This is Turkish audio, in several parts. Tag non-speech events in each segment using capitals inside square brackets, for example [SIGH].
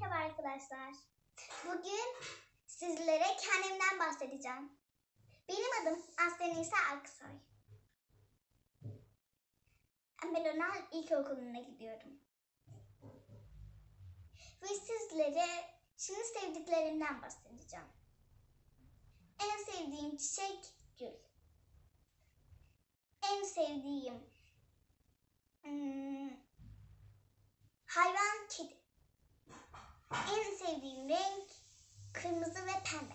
Merhaba arkadaşlar. Bugün sizlere kendimden bahsedeceğim. Benim adım Aslen İsa Aksoy. Melonal İlkokulu'na gidiyorum. Ve sizlere şimdi sevdiklerimden bahsedeceğim. En sevdiğim çiçek gül. En sevdiğim hmm, hayvan kedi. En sevdiğim renk kırmızı ve pembe.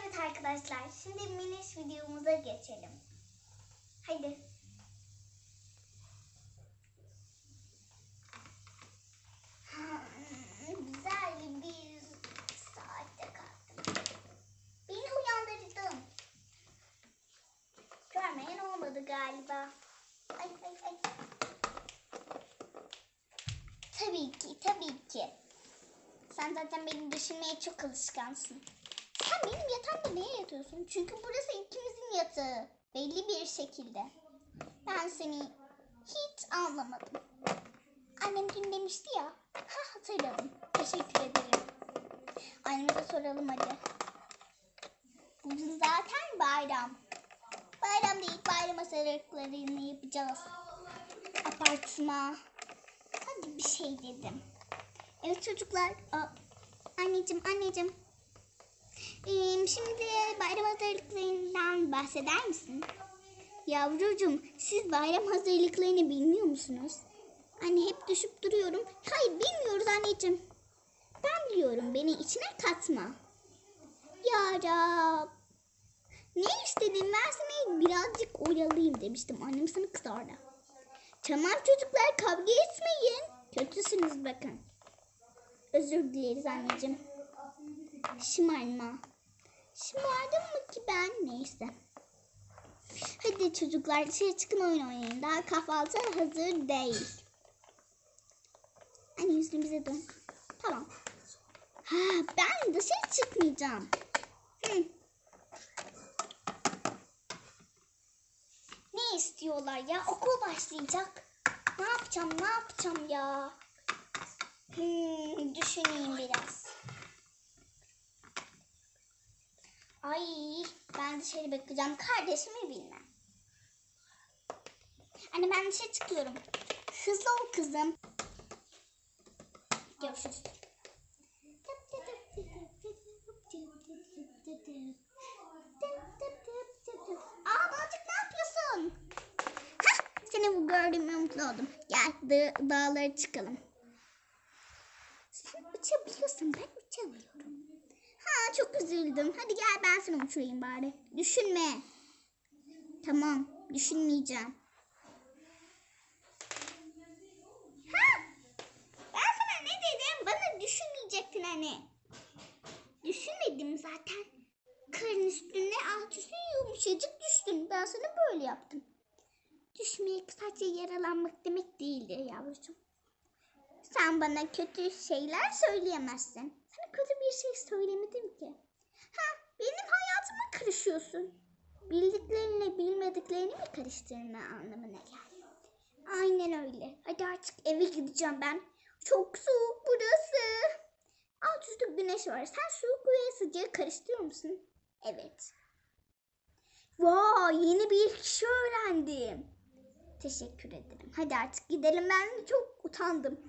Evet arkadaşlar, şimdi miniş videomuza geçelim. Haydi. Hmm, Güzel bir saatte kalktım. Beni uyandırdım. Görmeyen olmadı galiba. Ay ay ay. Tabii ki, tabii ki. Sen zaten beni düşünmeye çok alışkansın. Sen benim yatağımda niye yatıyorsun? Çünkü burası ikimizin yatağı. Belli bir şekilde. Ben seni hiç anlamadım. Annem dün demişti ya. Ha hatırladım. Teşekkür ederim. Annemize soralım hadi. Bugün zaten bayram. Bayram değil, bayram hazırlıklarını yapacağız. Apartma. Bir şey dedim. Evet çocuklar. Anneciğim, anneciğim. Şimdi bayram hazırlıklarından bahseder misin? Yavrucuğum, siz bayram hazırlıklarını bilmiyor musunuz? Anne hep düşüp duruyorum. Hayır bilmiyoruz anneciğim. Ben biliyorum. Beni içine katma. Ya Rab. Ne istedin? Ben seni birazcık oyalayayım demiştim. Annem sana kızardı. Tamam çocuklar kavga etmeyin. Kötüsünüz bakın. Özür dileriz anneciğim. Şımarma. Şımardım mı ki ben? Neyse. Hadi çocuklar dışarı çıkın oyun oynayın. Daha kahvaltı hazır değil. Anne yüzünü bize dön. Tamam. Ha, ben dışarı çıkmayacağım. Hı. Ne istiyorlar ya? Okul başlayacak. Ne yapacağım? Ne yapacağım ya? Hmm, düşüneyim biraz. Ay, ben dışarı bakacağım. Kardeşimi bilmem. Anne ben dışarı çıkıyorum. Hızlı ol kızım. Görüşürüz. Aa Balcık ne yapıyorsun? Hah, seni bu gördüğüme mutlu oldum. Gel da- dağlara çıkalım. Sen uçabiliyorsun ben uçamıyorum. Ha çok üzüldüm. Hadi gel ben seni uçurayım bari. Düşünme. Tamam düşünmeyeceğim. Ha! Ben sana ne dedim? Bana düşünmeyecektin hani. Düşünmedim zaten. Karın üstüne alt üstüne yumuşacık düştün. Ben sana böyle yaptım. Düşmek sadece yaralanmak demek değildir yavrucuğum. Sen bana kötü şeyler söyleyemezsin. Sana kötü bir şey söylemedim ki. Ha, benim hayatıma karışıyorsun. Bildiklerinle bilmediklerini mi karıştırma anlamına geldi. Aynen öyle. Hadi artık eve gideceğim ben. Çok soğuk burası. Alt üstü güneş var. Sen soğuk ve sıcağı karıştırıyor musun? Evet. Vay yeni bir kişi öğrendim. Teşekkür ederim. Hadi artık gidelim. Ben çok utandım.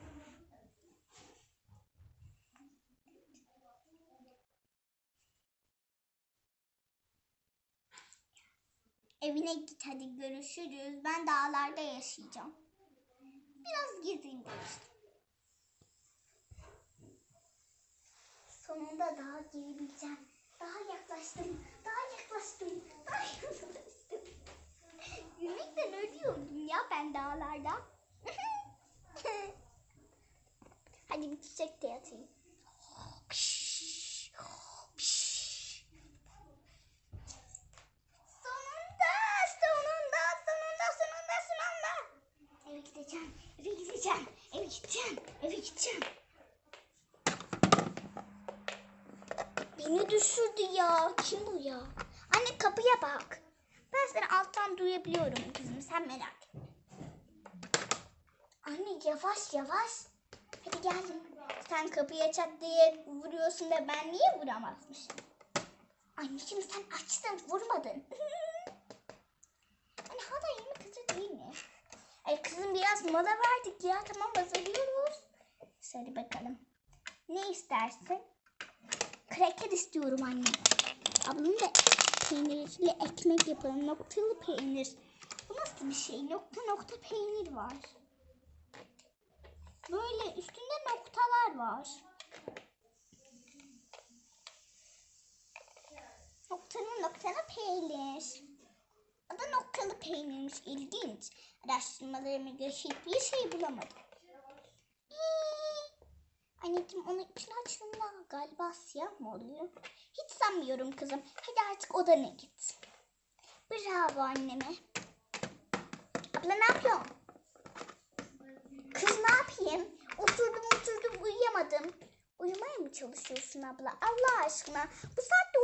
Evine git hadi görüşürüz. Ben dağlarda yaşayacağım. Biraz gezeyim demiştim. Sonunda dağa girebileceğim. Daha yaklaştım. Daha yaklaştım. Daha [LAUGHS] yaklaştım. Yürümekten ölüyordum ya ben dağlarda. [LAUGHS] Hadi bir çiçek de yatayım. Sonunda, sonunda, sonunda, sonunda, sonunda. Eve gideceğim, eve gideceğim, eve gideceğim, eve gideceğim. Beni düşürdü ya. Kim bu ya? Anne kapıya bak. Ben seni alttan duyabiliyorum kızım. Sen merak etme. Anne yavaş yavaş. Hadi gel. Sen kapıya çat diye vuruyorsun da ben niye vuramazmışım? Anneciğim sen açtın vurmadın. [LAUGHS] Hani hala yeni kızı değil mi? Ay kızım biraz mola verdik ya tamam hazırlıyoruz. Söyle bakalım. Ne istersin? Kraker istiyorum anne. Ablam da peynirli ekmek yapalım. Noktalı peynir. Bu nasıl bir şey? Nokta nokta peynir var. Böyle üstünde noktalar var. Noktanın noktalı peynir. Adı noktalı peynirmiş. İlginç. Araştırmalarıma göre hiçbir şey bulamadım. Ee, Anneciğim onun içini açtığında galiba siyah mı oluyor? Hiç sanmıyorum kızım. Hadi artık odana git. Bravo anneme. Abla ne yapıyorsun? Uyuyamadım. Uyumaya mı çalışıyorsun abla? Allah aşkına. Bu saatte